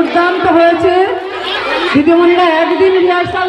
দুর্দান্ত হয়েছে। দিদিমণিরা একদিন রিহার্সাল